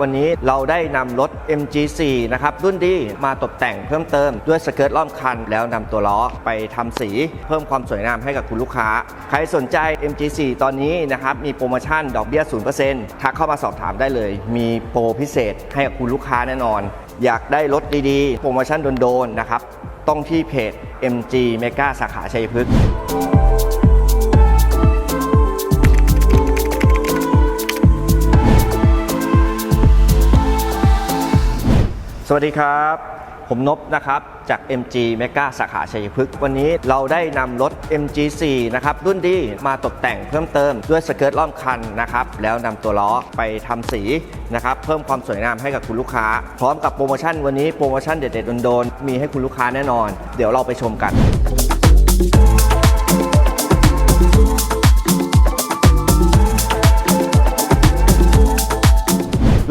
วันนี้เราได้นำรถ MG4 นะครับรุ่นดีมาตกแต่งเพิ่มเติมด้วยสเกิร์ตล้อมคัน แล้วนำตัวล้อไปทำสี เพิ่มความสวยงามให้กับคุณลูกค้า ใครสนใจ MG4 ตอนนี้นะครับมีโปรโมชั่นดอกเบี้ย 0%ทักเข้ามาสอบถามได้เลย มีโปรพิเศษให้กับคุณลูกค้าแน่นอน อยากได้รถดีๆ โปรโมชั่นโดนๆนะครับต้องที่เพจ MG Mega สาขาชัยพฤกษ์ วัสดีครับ ผมนบนะครับ จาก MG Mega สาขาชัยพฤกษ์วันนี้เราได้นำรถ MG4 นะครับ รุ่นดีมาตกแต่งเพิ่มเติมด้วยสเกิร์ตล้อมคันนะครับ แล้วนำตัวล้อไปทำสีนะครับ เพิ่มความสวยงามให้กับคุณลูกค้า พร้อมกับโปรโมชั่นวันนี้โปรโมชั่นเด็ดๆโดนๆมีให้คุณลูกค้าแน่นอน เดี๋ยวเราไปชมกัน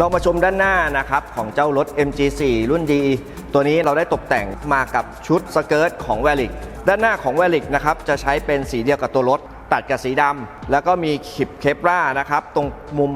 เรามาชมด้านหน้านะครับของเจ้ารถ MG4 รุ่นดี ตัวนี้เราได้ตกแต่งมากับชุดสเกิร์ตของ v วลิกด้านหน้าของ v วลิกนะครับจะใช้เป็นสีเดียวกับตัวรถ ตัดกับสีดำแล้วก็มีขีบเคปรานะครับตรงมุม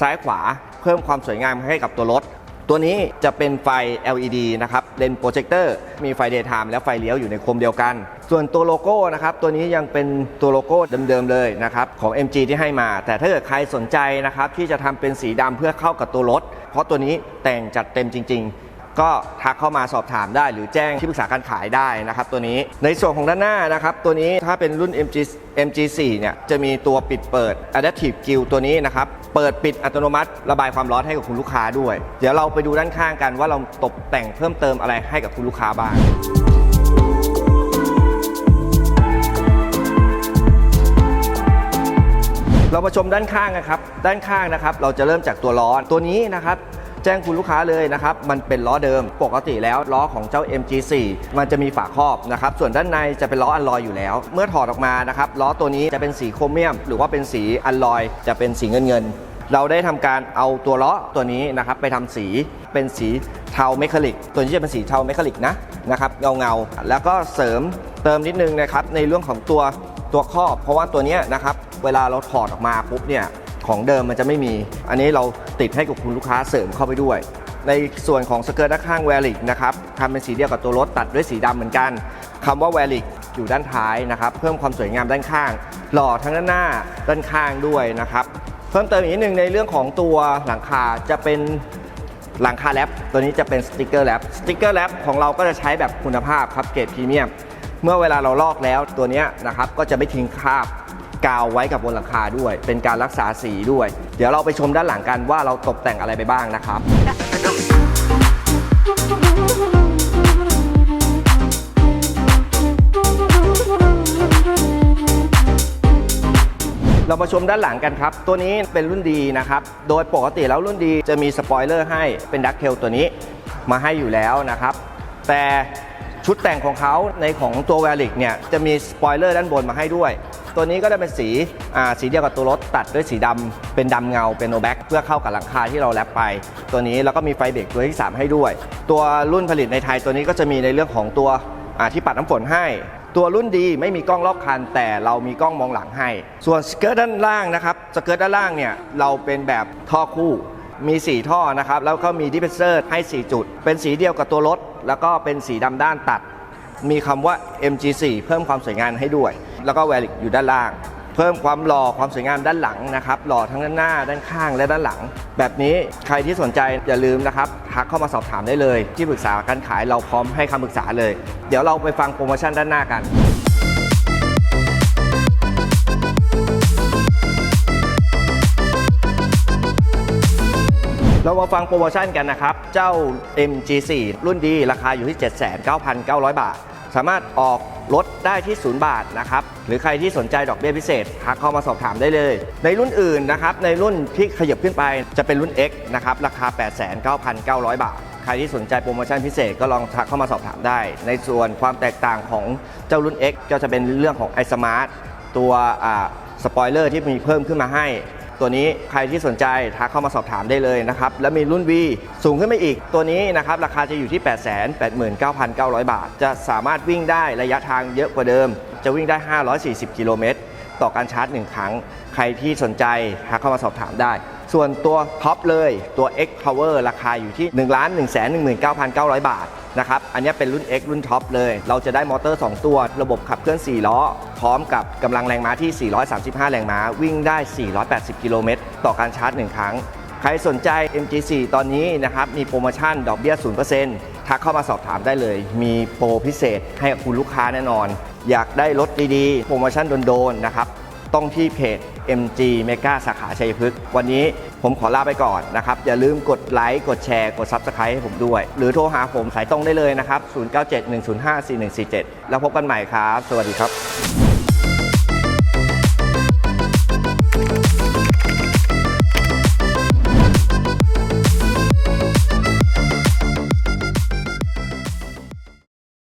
ซ้ายขวา เพิ่มความสวยงามให้กับตัวรถ ตัวนี้จะเป็นไฟ LED นะครับเลนโปรเจคเตอร์มีไฟเดย์ไทม์และไฟเลี้ยวอยู่ในโคมเดียวกัน ส่วนตัวโลโก้นะครับตัวนี้ยังเป็นตัวโลโก้เดิมๆเลยนะครับของ MG ที่ให้มา แต่ถ้าเกิดใครสนใจนะครับที่จะทำเป็นสีดำเพื่อเข้ากับตัวรถ เพราะตัวนี้แต่งจัดเต็มจริง ๆ ก็ทักเข้ามาสอบถามได้ หรือแจ้งที่ปรึกษาการขายได้นะครับตัวนี้ในส่วนของด้านหน้านะครับตัวนี้ถ้าเป็นรุ่น MG MG4 เนี่ยจะมีตัวปิดเปิด Adaptive Grill ตัวนี้นะครับเปิดปิดอัตโนมัติระบายความร้อนให้กับคุณลูกค้าด้วย เดี๋ยวเราไปดูด้านข้างกันว่าเราตกแต่งเพิ่มเติมอะไรให้กับคุณลูกค้าบ้างเรามาชมด้านข้างนะครับ ด้านข้างนะครับ เราจะเริ่มจากตัวล้อน ตัวนี้นะครับ จ้งคุณลูกค้าเลยนะครับ มันเป็นล้อเดิม ปกติแล้วล้อของเจ้า MG4 มันจะมีฝาครอบนะครับ ส่วนด้านในจะเป็นล้ออัลลอยอยู่แล้ว เมื่อถอดออกมานะครับล้อตัวนี้จะเป็นสีโครเมียม หรือว่าเป็นสีอัลลอย จะเป็นสีเงินเงินเราได้ทำการเอาตัวล้อตัวนี้นะครับไปทำสีเป็นสีเทาเมคานิก ตัวนี้จะเป็นสีเทาเมคานิกนะนะครับเงาเงาแล้วก็เสริมเติมนิดนึงนะครับในเรื่องของตัวตัวครอบ เพราะว่าตัวนี้นะครับเวลาเราถอดออกมาปุ๊บเนี่ย ของเดิมมันจะไม่มี อันนี้เราติดให้กับคุณลูกค้าเสริมเข้าไปด้วย ในส่วนของสเกิร์ตด้านข้างแวลิกนะครับทำเป็นสีเดียวกับตัวรถตัดด้วยสีดำเหมือนกันคำว่าแวลิกอยู่ด้านท้ายนะครับ เพิ่มความสวยงามด้านข้าง หล่อทั้งด้านหน้าด้านข้างด้วยนะครับ เพิ่มเติมอีกนิดนึงในเรื่องของตัวหลังคาจะเป็นหลังคาแรปตัวนี้จะเป็นสติกเกอร์แรปสติกเกอร์แรปของเราก็จะใช้แบบคุณภาพครับเกรดพรีเมียมเมื่อเวลาเราลอกแล้วตัวนี้นะครับก็จะไม่ทิ้งคราบ กาวไว้กับบนหลังคาด้วย เป็นการรักษาสีด้วย เดี๋ยวเราไปชมด้านหลังกันว่าเราตกแต่งอะไรไปบ้างนะครับเรามาชมด้านหลังกันครับ ตัวนี้เป็นรุ่นดีนะครับ โดยปกติแล้วรุ่นดีจะมีสปอยเลอร์ให้เป็นดักเทลตัวนี้มาให้อยู่แล้วนะครับ แต่ชุดแต่งของเขาในของตัวแวลิกเนี่ยจะมีสปอยเลอร์ด้านบนมาให้ด้วย ตัวนี้ก็จะเป็นสีสีเดียวกับตัวรถตัดด้วยสีดำเป็นดำเงาเป็นโนแบ็กเพื่อเข้ากับหลังคาที่เราแลปไป ตัวนี้แล้วก็มีไฟเบรกตัวที่ 3 ให้ด้วย ตัวรุ่นผลิตในไทยตัวนี้ก็จะมีในเรื่องของตัวที่ปัดน้ำฝนให้ตัวรุ่นดีไม่มีกล้องรอบคัน แต่เรามีกล้องมองหลังให้ ส่วนสเกิร์ตด้านล่างนะครับสเกิร์ตด้านล่างเนี่ยเราเป็นแบบท่อคู่มี 4 ท่อนะครับแล้วก็มีดิเฟนเซอร์ให้ 4 จุด เป็นสีเดียวกับตัวรถ แล้วก็เป็นสีดำด้านตัด มีคำว่า MG4 เพิ่มความสวยงามให้ด้วย แล้วก็แวลิกอยู่ด้านล่าง เพิ่มความหล่อความสวยงามด้านหลังนะครับหล่อทั้งด้านหน้าด้านข้างและด้านหลัง แบบนี้ใครที่สนใจอย่าลืมนะครับทักเข้ามาสอบถามได้เลย ที่ปรึกษาการขายเราพร้อมให้คำปรึกษาเลย เดี๋ยวเราไปฟังโปรโมชั่นด้านหน้ากันเรามาฟังโปรโมชั่นกันนะครับ เจ้า MG4 รุ่นดี ราคาอยู่ที่ 79,900 บาท สามารถออกรถได้ที่ 0 บาทนะครับ หรือใครที่สนใจดอกเบี้ยพิเศษทักเข้ามาสอบถามได้เลย ในรุ่นอื่นนะครับ ในรุ่นที่ขยับขึ้นไปจะเป็นรุ่น X นะครับ ราคา 89,900 บาท ใครที่สนใจโปรโมชั่นพิเศษก็ลองทักเข้ามาสอบถามได้ ในส่วนความแตกต่างของเจ้ารุ่น X ก็จะเป็นเรื่องของ iSmart ตัวสปอยเลอร์ที่มีเพิ่มขึ้นมาให้ ตัวนี้ใครที่สนใจทักเข้ามาสอบถามได้เลยนะครับ แล้วมีรุ่น V สูงขึ้นไปอีก ตัวนี้นะครับราคาจะอยู่ที่ 889,900 บาท จะสามารถวิ่งได้ระยะทางเยอะกว่าเดิม จะวิ่งได้ 540 กิโลเมตรต่อการชาร์จ 1 ครั้ง ใครที่สนใจทักเข้ามาสอบถามได้ ส่วนตัวท็อปเลยตัว X Power ราคาอยู่ที่ 1 1 1 9 9 0 0 บาทนะครับ อันนี้เป็นรุ่น X รุ่นท็อปเลย เราจะได้มอเตอร์ 2 ตัว ระบบขับเคลื่อน 4 ล้อ พร้อมกับกำลังแรงม้าที่ 435 แรงม้า วิ่งได้ 480 กิโลเมตรต่อการชาร์จ 1 ครั้ง ใครสนใจ MG4 ตอนนี้นะครับ มีโปรโมชั่นดอกเบี้ย 0%ทักเข้ามาสอบถามได้เลย มีโปรพิเศษให้กับคุณลูกค้าแน่นอน อยากได้รถดีๆ โปรโมชั่นโดนๆนะครับ ต้องที่เพจ MG Mega สาขาชัยพฤกษ์วันนี้ผมขอลาไปก่อนนะครับ อย่าลืมกดไลค์กดแชร์กด Subscribe ให้ผมด้วย หรือโทรหาผมสายตรงได้เลยนะครับ 0971054147 แล้วพบกันใหม่ครับ สวัสดีครับ